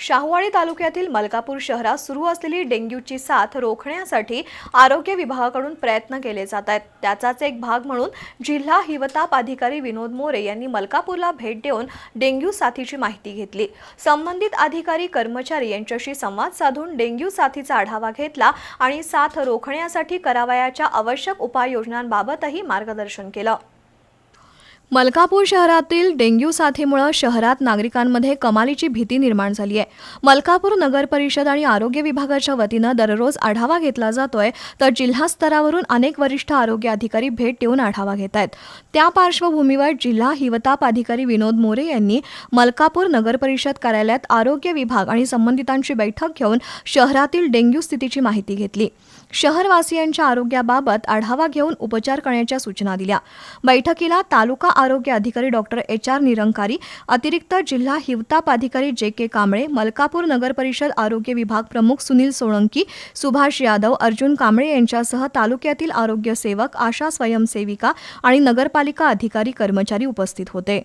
शाहूवाडी तालुक्यातील मलकापूर शहरात सुरू असलेली डेंग्यूची साथ रोखण्यासाठी आरोग्य विभागाकडून प्रयत्न केले जात आहेत. त्याचाच एक भाग म्हणून जिल्हा हिवताप अधिकारी विनोद मोरे यांनी मलकापूरला भेट देऊन डेंग्यू साथीची माहिती घेतली. संबंधित अधिकारी कर्मचारी यांच्याशी संवाद साधून डेंग्यू साथीचा आढावा घेतला आणि साथ रोखण्यासाठी करावयाच्या आवश्यक उपाययोजनांबाबतही मार्गदर्शन केलं. मलकापूर शहरातील डेंग्यू साथीमुळे शहरात नागरिकांमध्ये कमालीची भीती निर्माण झाली आहे. मलकापूर नगर परिषद आणि आरोग्य विभागाच्या वतीनं दररोज आढावा घेतला जातोय तर जिल्हा स्तरावरून अनेक वरिष्ठ आरोग्य अधिकारी भेट देऊन आढावा घेत आहेत. त्या पार्श्वभूमीवर जिल्हा हिवताप अधिकारी विनोद मोरे यांनी मलकापूर नगर परिषद कार्यालयात आरोग्य विभाग आणि संबंधितांची बैठक घेऊन शहरातील डेंग्यू स्थितीची माहिती घेतली. शहरवासियांच्या आरोग्याबाबत आढावा घेऊन उपचार करण्याच्या सूचना दिल्या. बैठकीला तालुका आरोग्य अधिकारी डॉक्टर एच आर निरंकारी अतिरिक्त जिल्हा हिवताप अधिकारी जे के कांबळे मलकापूर नगर परिषद आरोग्य विभाग प्रमुख सुनील सोळंकी सुभाष यादव अर्जुन कांबळे यांच्यासह तालुक्यातील आरोग्य सेवक आशा स्वयंसेविका आणि नगरपालिका अधिकारी कर्मचारी उपस्थित होते.